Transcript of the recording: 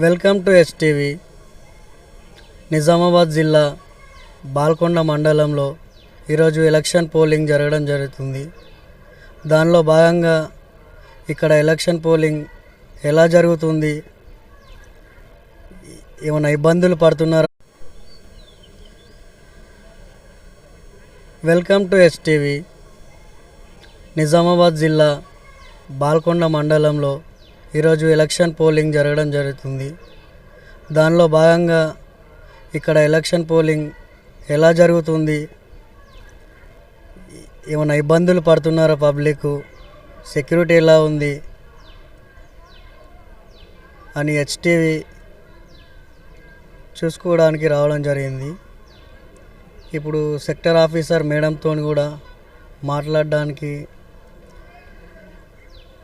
Welcome to STV. Nizamabad జిల్లా బాల్కొండ మండలంలో ఈరోజు ఎలక్షన్ పోలింగ్ జరగడం జరుగుతుంది. దానిలో భాగంగా ఇక్కడ ఎలక్షన్ పోలింగ్ ఎలా జరుగుతుంది? ఏమైనా ఇబ్బందులు పడుతున్నారా? Welcome to STV. నిజామాబాద్ జిల్లా బాల్కొండ మండలంలో ఈరోజు ఎలక్షన్ పోలింగ్ జరగడం జరుగుతుంది. దానిలో భాగంగా ఇక్కడ ఎలక్షన్ పోలింగ్ ఎలా జరుగుతుంది? ఏమైనా ఇబ్బందులు పడుతున్నారా పబ్లిక్ సెక్యూరిటీ ఎలా ఉంది? అని హెచ్టీవీ చూసుకోవడానికి రావడం జరిగింది. ఇప్పుడు సెక్టర్ ఆఫీసర్ మేడంతో కూడా మాట్లాడడానికి